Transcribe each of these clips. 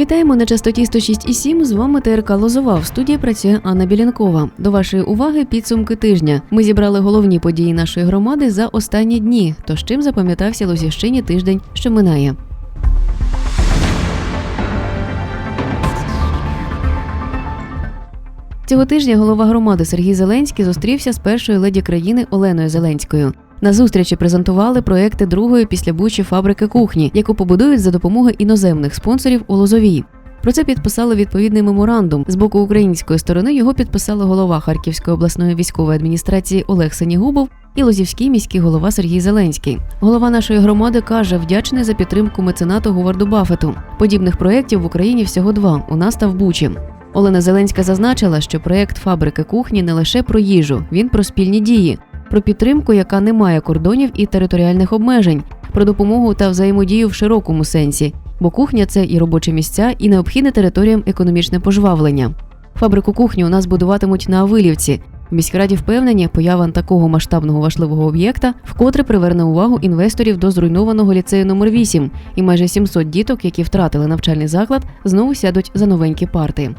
Вітаємо на частоті 106,7. З вами ТРК Лозова. В студії працює Анна Білянкова. До вашої уваги підсумки тижня. Ми зібрали головні події нашої громади за останні дні. Тож чим запам'ятався Лозівщині тиждень, що минає. Цього тижня голова громади Сергій Зеленський зустрівся з першою леді країни Оленою Зеленською. На зустрічі презентували проекти другої після Бучі фабрики кухні, яку побудують за допомогою іноземних спонсорів у Лозовій. Про це підписали відповідний меморандум. З боку української сторони його підписали голова Харківської обласної військової адміністрації Олег Сенігубов і Лозівський міський голова Сергій Зеленський. Голова нашої громади каже, вдячний за підтримку меценату Говарду Баффету. Подібних проєктів в Україні всього два у нас та в Бучі. Олена Зеленська зазначила, що проєкт фабрики кухні не лише про їжу, він про спільні дії, про підтримку, яка не має кордонів і територіальних обмежень, про допомогу та взаємодію в широкому сенсі, бо кухня це і робочі місця, і необхідне територіям економічне пожвавлення. Фабрику кухні у нас будуватимуть на Авилівці. В міськраді впевнені, поява такого масштабного важливого об'єкта вкотре приверне увагу інвесторів до зруйнованого ліцею номер 8 і майже 700 діток, які втратили навчальний заклад, знову сядуть за новенькі парти.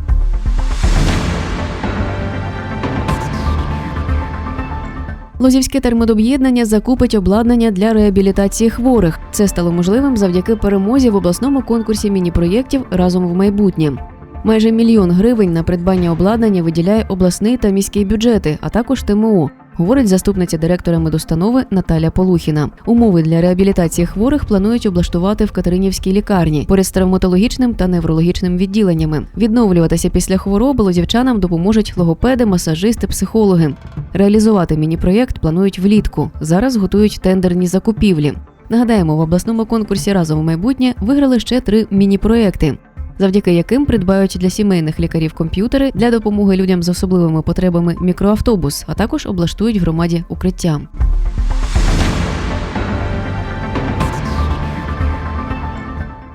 Лозівське термодоб'єднання закупить обладнання для реабілітації хворих. Це стало можливим завдяки перемозі в обласному конкурсі міні-проєктів разом в майбутнє. Майже мільйон гривень на придбання обладнання виділяє обласний та міський бюджети, а також ТМО. Говорить заступниця директора медустанови Наталя Полухіна. Умови для реабілітації хворих планують облаштувати в Катеринівській лікарні поряд з травматологічним та неврологічним відділеннями. Відновлюватися після хвороби лозівчанам допоможуть логопеди, масажисти, психологи. Реалізувати міні-проєкт планують влітку. Зараз готують тендерні закупівлі. Нагадаємо, в обласному конкурсі разом у майбутнє виграли ще три міні-проєкти завдяки яким придбають для сімейних лікарів комп'ютери для допомоги людям з особливими потребами мікроавтобус, а також облаштують громаді укриття.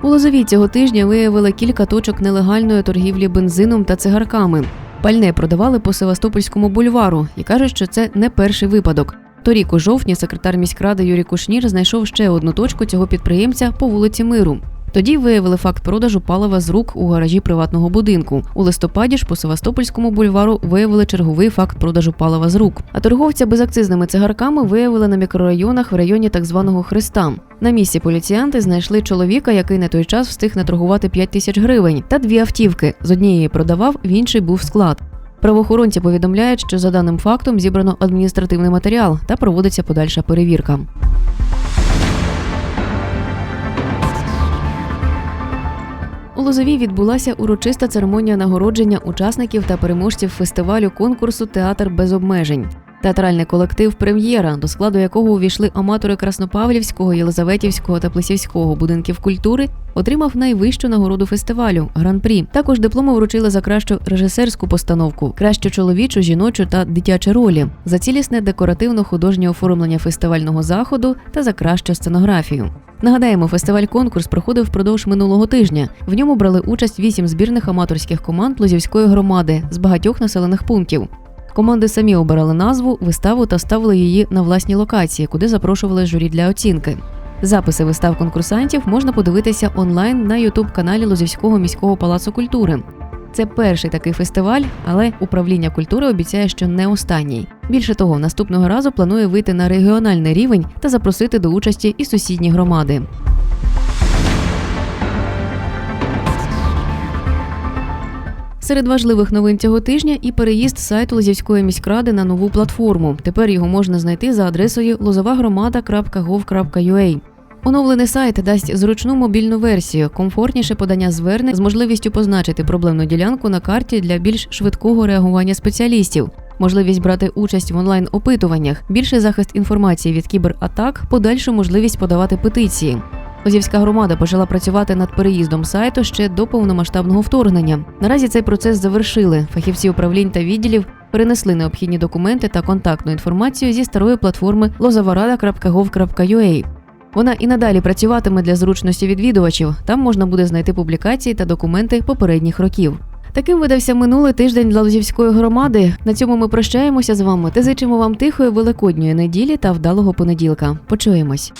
У Лозовій цього тижня виявили кілька точок нелегальної торгівлі бензином та цигарками. Пальне продавали по Севастопольському бульвару і кажуть, що це не перший випадок. Торік у жовтні секретар міськради Юрій Кушнір знайшов ще одну точку цього підприємця по вулиці Миру. Тоді виявили факт продажу палива з рук у гаражі приватного будинку. У листопаді ж по Севастопольському бульвару виявили черговий факт продажу палива з рук. А торговця безакцизними цигарками виявили на мікрорайонах в районі так званого Христа. На місці поліціянти знайшли чоловіка, який на той час встиг наторгувати 5 тисяч гривень, та дві автівки. З однієї продавав, в іншій був склад. Правоохоронці повідомляють, що за даним фактом зібрано адміністративний матеріал та проводиться подальша перевірка. Лозовій відбулася урочиста церемонія нагородження учасників та переможців фестивалю конкурсу Театр без обмежень. Театральний колектив Прем'єра, до складу якого увійшли аматори Краснопавлівського, Єлизаветівського та Плесівського будинків культури, отримав найвищу нагороду фестивалю гран-прі. Також дипломи вручили за кращу режисерську постановку, кращу чоловічу, жіночу та дитячі ролі, за цілісне декоративно-художнє оформлення фестивального заходу та за кращу сценографію. Нагадаємо, фестиваль-конкурс проходив впродовж минулого тижня. В ньому брали участь вісім збірних аматорських команд Лозівської громади з багатьох населених пунктів. Команди самі обирали назву, виставу та ставили її на власні локації, куди запрошували журі для оцінки. Записи вистав конкурсантів можна подивитися онлайн на ютуб-каналі Лозівського міського палацу культури. Це перший такий фестиваль, але управління культури обіцяє, що не останній. Більше того, наступного разу планує вийти на регіональний рівень та запросити до участі і сусідні громади. Серед важливих новин цього тижня і переїзд сайту Лозівської міськради на нову платформу. Тепер його можна знайти за адресою lozovagромада.gov.ua. Оновлений сайт дасть зручну мобільну версію, комфортніше подання звернень з можливістю позначити проблемну ділянку на карті для більш швидкого реагування спеціалістів, можливість брати участь в онлайн опитуваннях, більший захист інформації від кібератак, подальшу можливість подавати петиції. Лозівська громада почала працювати над переїздом сайту ще до повномасштабного вторгнення. Наразі цей процес завершили. Фахівці управлінь та відділів перенесли необхідні документи та контактну інформацію зі старої платформи lozavarada.gov.ua. Вона і надалі працюватиме для зручності відвідувачів. Там можна буде знайти публікації та документи попередніх років. Таким видався минулий тиждень для Лозівської громади. На цьому ми прощаємося з вами та зичимо вам тихої великодньої неділі та вдалого понеділка. Почуємось.